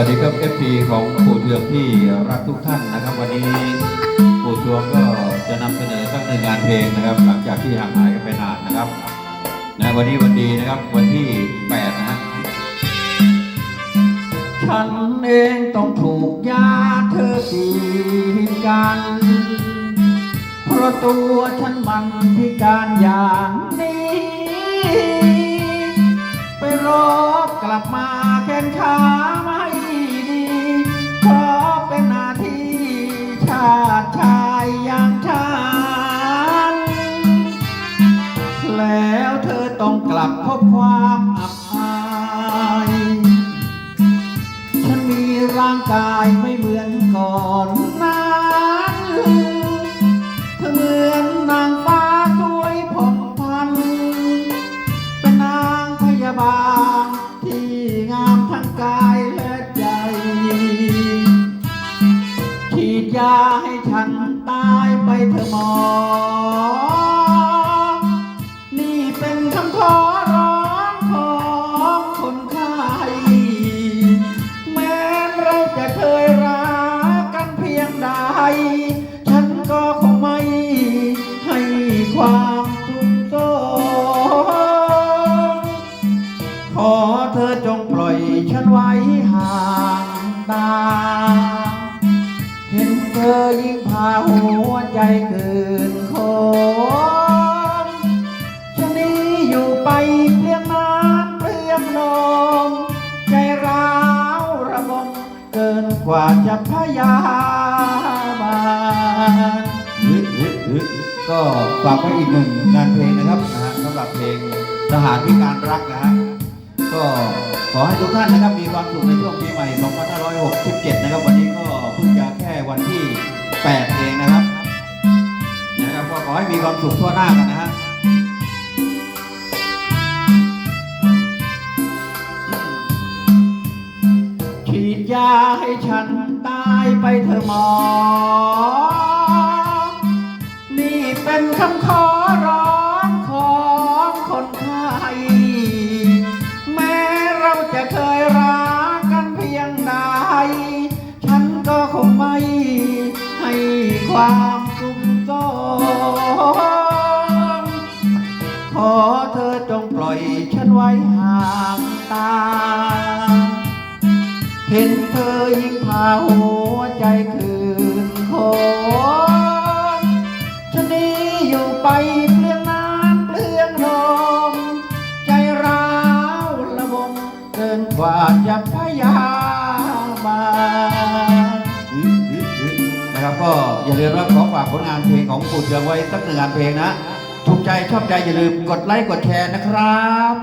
วัสดีครับเอฟซีของปู่เทืองที่รักทุกท่านนะครับ วันนี้ปู่ชวงก็จะนำเสนอสักหนึ่งงานเพลงนะครับ หลังจากที่ห่างหายกันไปนานนะครับนะวันนี้วันดีนะครับวันที่แปดนะฮะฉันเองต้องถูกยาเธอกีดกันเพราะตัวฉันมันพิการอย่างนี้ไปรบกลับมาแขนขา ความอับอาย ฉันมีร่างกายไม่เหมือนก่อนนั้นเธอเหมือนนางฟ้าสวยผ่องพัน เป็นนางพยาบาลที่งามทั้งกายและใจ ฉีดยาให้ฉันตายไปเถอะหมอ ไว้ห่างตา เห็นเธอยิ่งพาหัวใจเกินคงชะนี้อยู่ไปเปลี่ยนน้ำเปลี่ยนนองใจร้าวระบมเกินกว่าจะพยาบาลก็ฝากไว้อีกหนึ่งงานเพลงนะครับนะฮะสำหรับเพลงทหารพิการรักนะฮะก็ ขอให้ทุกท่านนะครับมีความสุขในช่วงปีใหม่ 2567 นะครับ วันนี้ก็เพิ่งจะแค่วันที่ 8 เองนะครับ นะครับก็ขอให้มีความสุขทั่วหน้ากันนะฮะฉีดยาให้ฉันตายไปเถอะหมอ นี่เป็นคำขอางตา เห็นเธอยิ่งพาหัวใจคืนคงฉันนี้อยู่ไปเปลี่ยนน้ำเปลี่ยนลมใจร้าวระบมเกินกว่าจะพยาบานะครับก็อย่าลืมว่าขอฝากผลงานเพลงของปู่เทืองไว้สักหนึ่งงานเพลงนะถูกใจชอบใจอย่าลืมกดไลค์กดแชร์นะครับ